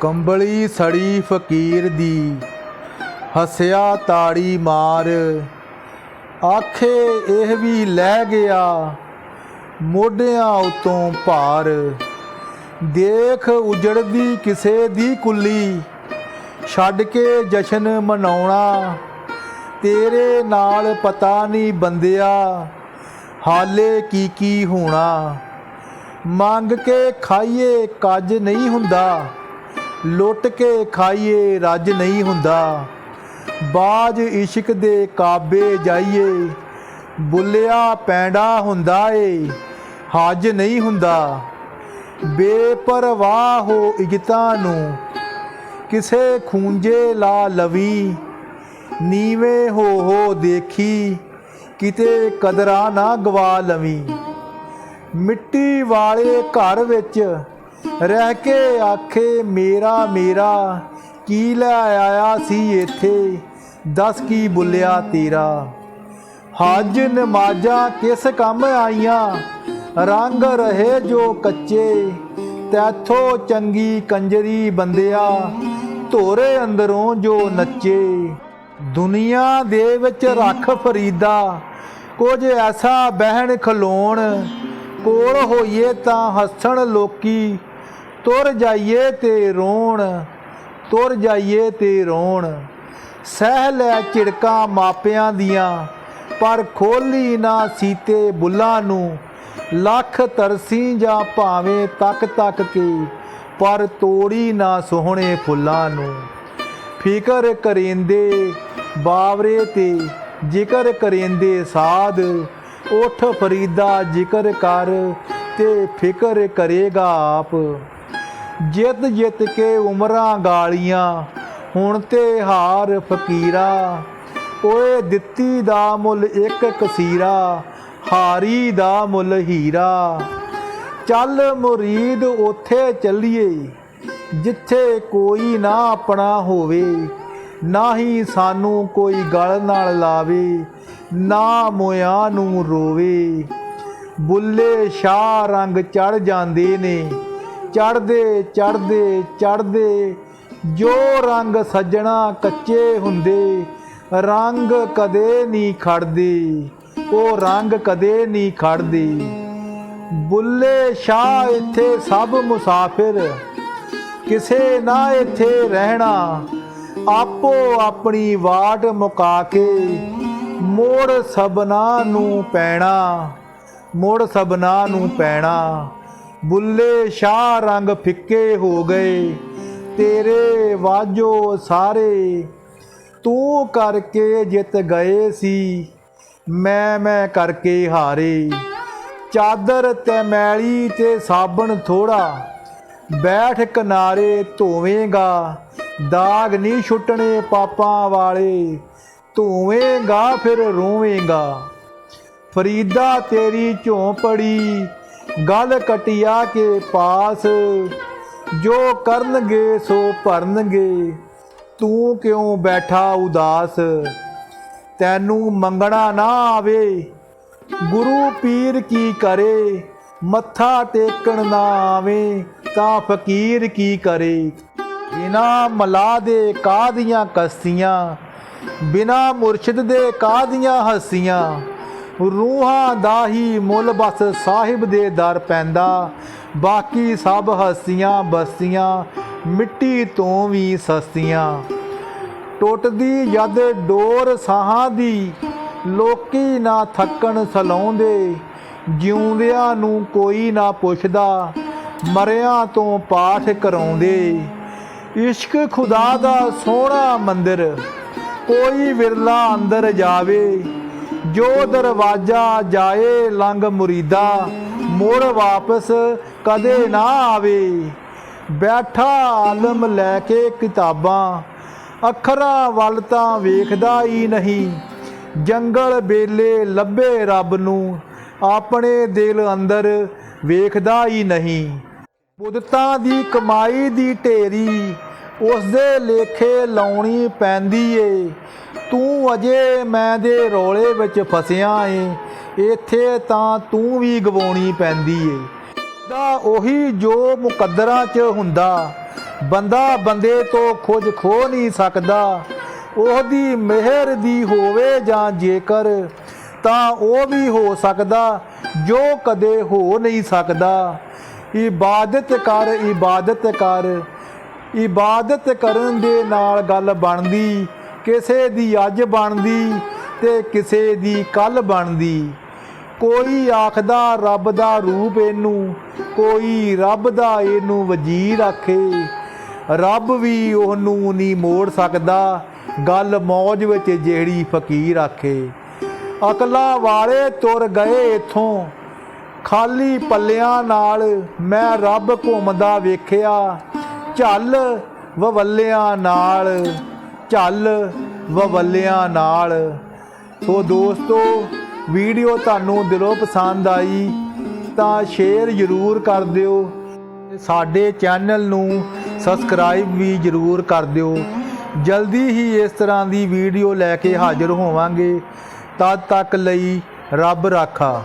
ਕੰਬਲੀ ਸੜੀ ਫਕੀਰ ਦੀ, ਹੱਸਿਆ ਤਾੜੀ ਮਾਰ। ਆਖੇ, ਇਹ ਵੀ ਲੈ ਗਿਆ, ਮੋਢਿਆਂ ਉਤੋਂ ਭਾਰ। ਦੇਖ ਉਜੜਦੀ ਕਿਸੇ ਦੀ ਕੁੱਲੀ, ਛੱਡ ਕੇ ਜਸ਼ਨ ਮਨਾਉਣਾ। ਤੇਰੇ ਨਾਲ ਪਤਾ ਨਹੀਂ ਬੰਦਿਆ, ਹਾਲੇ ਕੀ ਕੀ ਹੋਣਾ। ਮੰਗ ਕੇ ਖਾਈਏ, ਕੱਜ ਨਹੀਂ ਹੁੰਦਾ। ਲੁੱਟ ਕੇ ਖਾਈਏ, ਰੱਜ ਨਹੀਂ ਹੁੰਦਾ। ਬਾਜ ਇਸ਼ਕ ਦੇ ਕਾਬੇ ਜਾਈਏ, ਬੁੱਲਿਆ ਪੈਂਡਾ ਹੁੰਦਾ ਏ ਹੱਜ ਨਹੀਂ ਹੁੰਦਾ। ਬੇਪਰਵਾਹ ਹੋ ਇਜਤਾਂ ਨੂੰ, ਕਿਸੇ ਖੂੰਜੇ ਲਾ ਲਵੀ। ਨੀਵੇਂ ਹੋ ਹੋ ਦੇਖੀ, ਕਿਤੇ ਕਦਰਾਂ ਨਾ ਗਵਾ ਲਵੀ। ਮਿੱਟੀ ਵਾਲੇ ਘਰ ਵਿੱਚ ਰਹਿ ਕੇ ਆਖੇ, ਮੇਰਾ ਮੇਰਾ, ਕੀ ਲੈ ਆਇਆ ਸੀ ਇੱਥੇ? ਦੱਸ ਕੀ ਬੁੱਲਿਆ ਤੇਰਾ? ਹਜ ਨਮਾਜ਼ਾਂ ਕਿਸ ਕੰਮ ਆਈਆਂ? ਰੰਗ ਰਹੇ ਜੋ ਕੱਚੇ, ਤੈਥੋਂ ਚੰਗੀ ਕੰਜਰੀ ਬੰਦਿਆ, ਧੋਰੇ ਅੰਦਰੋਂ ਜੋ ਨੱਚੇ। ਦੁਨੀਆ ਦੇ ਵਿੱਚ ਰੱਖ ਫਰੀਦਾ, ਕੁਝ ਐਸਾ ਬਹਿਣ ਖਲੋਣ, ਕੋਲ ਹੋਈਏ ਤਾਂ ਹੱਸਣ ਲੋਕੀ ਤੁਰ ਜਾਈਏ ਤੇ ਰੋਣ, ਤੁਰ ਜਾਈਏ ਤੇ ਰੋਣ। ਸਹਿ ਲੈ ਚਿੜਕਾਂ ਮਾਪਿਆਂ ਦੀਆਂ, ਪਰ ਖੋਲੀ ਨਾ ਸੀਤੇ ਬੁੱਲਾਂ ਨੂੰ। ਲੱਖ ਤਰਸੀ ਜਾਂ ਭਾਵੇਂ ਤੱਕ ਤੱਕ ਕੇ, ਪਰ ਤੋੜੀ ਨਾ ਸੋਹਣੇ ਫੁੱਲਾਂ ਨੂੰ। ਫਿਕਰ ਕਰੇਂਦੇ ਬਾਵਰੇ ਤੇ, ਜ਼ਿਕਰ ਕਰੇਂਦੇ ਸਾਧ। ਉਠ ਫਰੀਦਾ ਜ਼ਿਕਰ ਕਰ ਤੇ ਫਿਕਰ ਕਰੇਗਾ ਆਪ। ਜਿੱਤ ਜਿੱਤ ਕੇ ਉਮਰਾਂ ਗਾਲੀਆਂ, ਹੁਣ ਤੇ ਹਾਰ ਫਕੀਰਾ। ਓਏ ਦਿੱਤੀ ਦਾ ਮੁੱਲ ਇੱਕ ਕਸੀਰਾ, ਹਾਰੀ ਦਾ ਮੁੱਲ ਹੀਰਾ। ਚੱਲ ਮੁਰੀਦ ਉਥੇ ਚੱਲੀਏ, ਜਿੱਥੇ ਕੋਈ ਨਾ ਆਪਣਾ ਹੋਵੇ। ਨਾ ਹੀ ਸਾਨੂੰ ਕੋਈ ਗਲ ਨਾਲ ਲਾਵੇ, ਨਾ ਮੋਇਆ ਨੂੰ ਰੋਵੇ। ਬੁੱਲੇ ਸ਼ਾਹ ਰੰਗ ਚੜ ਜਾਂਦੇ ਨੇ ਚੜਦੇ ਚੜਦੇ ਚੜਦੇ ਜੋ ਰੰਗ ਸੱਜਣਾ ਕੱਚੇ ਹੁੰਦੇ, ਰੰਗ ਕਦੇ ਨਹੀਂ ਖੜਦੇ ਉਹ ਰੰਗ ਕਦੇ ਨਹੀਂ ਖੜਦੇ ਬੁੱਲੇ ਸ਼ਾਹ ਇੱਥੇ ਸਭ ਮੁਸਾਫਿਰ, ਕਿਸੇ ਨਾ ਇੱਥੇ ਰਹਿਣਾ, ਆਪੋ ਆਪਣੀ ਵਾਟ ਮੁਕਾ ਕੇ ਮੋੜ ਸਬਨਾ ਨੂੰ ਪੈਣਾ, ਮੋੜ ਸਬਨਾ ਨੂੰ ਪੈਣਾ। ਬੁੱਲੇ ਸ਼ਾਹ ਰੰਗ ਫਿੱਕੇ ਹੋ ਗਏ। ਤੇਰੇ ਵਾਜੋ ਸਾਰੇ, ਤੂੰ ਕਰਕੇ ਜਿੱਤ ਗਏ ਸੀ। ਮੈਂ ਮੈਂ ਕਰਕੇ ਹਾਰੇ। ਚਾਦਰ ਤੇ ਮੈਲੀ ਤੇ ਸਾਬਣ ਥੋੜਾ ਬੈਠ ਕਿਨਾਰੇ ਧੋਵੇਂਗਾ। ਦਾਗ ਨਹੀਂ ਛੁੱਟਣੇ ਪਾਪਾਂ ਵਾਲੇ, ਧੋਵੇਂਗਾ ਫਿਰ ਰੋਵੇਂਗਾ। ਫਰੀਦਾ ਤੇਰੀ ਝੋਂਪੜੀ ਗੱਲ ਕਟਿਆ ਕੇ ਪਾਸ, ਜੋ ਕਰਨਗੇ ਸੋ ਭਰਨਗੇ। ਤੂੰ ਕਿਉਂ ਬੈਠਾ ਉਦਾਸ? ਤੈਨੂੰ ਮੰਗਣਾ ਨਾ ਆਵੇ। ਗੁਰੂ ਪੀਰ ਕੀ ਕਰੇ? ਮੱਥਾ ਟੇਕਣ ਨਾ ਆਵੇ ਤਾਂ ਫਕੀਰ ਕੀ ਕਰੇ? ਬਿਨਾ ਮਲਾ ਦੇ ਕਾਦੀਆਂ ਕਸਤੀਆਂ ਬਿਨਾ ਮੁਰਸ਼ਿਦ ਦੇ ਕਾਦੀਆਂ ਹਸੀਆਂ। ਰੂਹਾਂ ਦਾ ਹੀ ਮੁੱਲ ਬਸ ਸਾਹਿਬ ਦੇ ਦਰ ਪੈਂਦਾ। ਬਾਕੀ ਸਭ ਹਸੀਆਂ ਬਸਤੀਆਂ ਮਿੱਟੀ ਤੋਂ ਵੀ ਸਸਤੀਆਂ। ਟੁੱਟਦੀ ਜਦ ਡੋਰ ਸਾਹਾਂ ਦੀ, ਲੋਕੀ ਨਾ ਥੱਕਣ ਸਲਾਉਂਦੇ। ਜਿਉਂਦਿਆਂ ਨੂੰ ਕੋਈ ਨਾ ਪੁੱਛਦਾ, ਮਰਿਆਂ ਤੋਂ ਪਾਠ ਕਰਾਉਂਦੇ। ਇਸ਼ਕ ਖੁਦਾ ਦਾ ਸੋਹਣਾ ਮੰਦਰ, ਕੋਈ ਵਿਰਲਾ ਅੰਦਰ ਜਾਵੇ। ਜੋ ਦਰਵਾਜ਼ਾ ਜਾਏ ਲੰਗ ਮੁਰੀਦਾ, ਮੁੜ ਵਾਪਸ ਕਦੇ ਨਾ ਆਵੇ। ਬੈਠਾ ਆਲਮ ਲੈ ਕੇ ਕਿਤਾਬਾਂ, ਅੱਖਰਾਂ ਵੱਲ ਤਾਂ ਵੇਖਦਾ ਹੀ ਨਹੀਂ। ਜੰਗਲ ਬੇਲੇ ਲੱਭੇ ਰੱਬ ਨੂੰ, ਆਪਣੇ ਦਿਲ ਅੰਦਰ ਵੇਖਦਾ ਹੀ ਨਹੀਂ। ਬੁੱਧਤਾਂ ਦੀ ਕਮਾਈ ਦੀ ਢੇਰੀ ਉਸ ਦੇ ਲੇਖੇ ਲਾਉਣੀ ਪੈਂਦੀ ਏ। ਤੂੰ ਅਜੇ ਮੈਂ ਦੇ ਰੋਲੇ ਵਿੱਚ ਫਸਿਆ ਏ, ਇੱਥੇ ਤਾਂ ਤੂੰ ਵੀ ਗਵਾਉਣੀ ਪੈਂਦੀ ਏ। ਦਾ ਉਹੀ ਜੋ ਮੁਕੱਦਰਾਂ 'ਚ ਹੁੰਦਾ, ਬੰਦਾ ਬੰਦੇ ਤੋਂ ਕੁਝ ਖੋ ਨਹੀਂ ਸਕਦਾ। ਉਹਦੀ ਮਿਹਰ ਦੀ ਹੋਵੇ ਜਾਂ ਜੇਕਰ, ਤਾਂ ਉਹ ਵੀ ਹੋ ਸਕਦਾ, ਜੋ ਕਦੇ ਹੋ ਨਹੀਂ ਸਕਦਾ। ਇਬਾਦਤ ਕਰ ਇਬਾਦਤ ਕਰ ਇਬਾਦਤ ਕਰਨ ਦੇ ਨਾਲ ਗੱਲ ਬਣਦੀ, ਕਿਸੇ ਦੀ ਅੱਜ ਬਣਦੀ ਤੇ ਕਿਸੇ ਦੀ ਕੱਲ ਬਣਦੀ। ਕੋਈ ਆਖਦਾ ਰੱਬ ਦਾ ਰੂਪ ਇਹਨੂੰ, ਕੋਈ ਰੱਬ ਦਾ ਇਹਨੂੰ ਵਜ਼ੀਰ ਆਖੇ। ਰੱਬ ਵੀ ਉਹਨੂੰ ਨਹੀਂ ਮੋੜ ਸਕਦਾ, ਗੱਲ ਮੌਜ ਵਿੱਚ ਜਿਹੜੀ ਫਕੀਰ ਆਖੇ। ਅਕਲਾ ਵਾਲੇ ਤੁਰ ਗਏ ਇਥੋਂ, ਖਾਲੀ ਪੱਲਿਆਂ ਨਾਲ ਮੈਂ ਰੱਬ ਘੁੰਮਦਾ ਵੇਖਿਆ। ਝੱਲ ਵਵੱਲਿਆਂ ਨਾਲ, ਝੱਲ ਵਵੱਲਿਆਂ ਨਾਲ। ਸੋ ਦੋਸਤੋ, ਵੀਡੀਓ ਤੁਹਾਨੂੰ ਦਿਲੋਂ ਪਸੰਦ ਆਈ, ਤਾਂ ਸ਼ੇਅਰ ਜ਼ਰੂਰ ਕਰ ਦਿਓ। ਸਾਡੇ ਚੈਨਲ ਨੂੰ ਸਬਸਕ੍ਰਾਈਬ ਵੀ ਜ਼ਰੂਰ ਕਰ ਦਿਓ। ਜਲਦੀ ਹੀ ਇਸ ਤਰ੍ਹਾਂ ਦੀ ਵੀਡੀਓ ਲੈ ਕੇ ਹਾਜ਼ਰ ਹੋਵਾਂਗੇ। ਤਦ ਤੱਕ ਲਈ ਰੱਬ ਰਾਖਾ।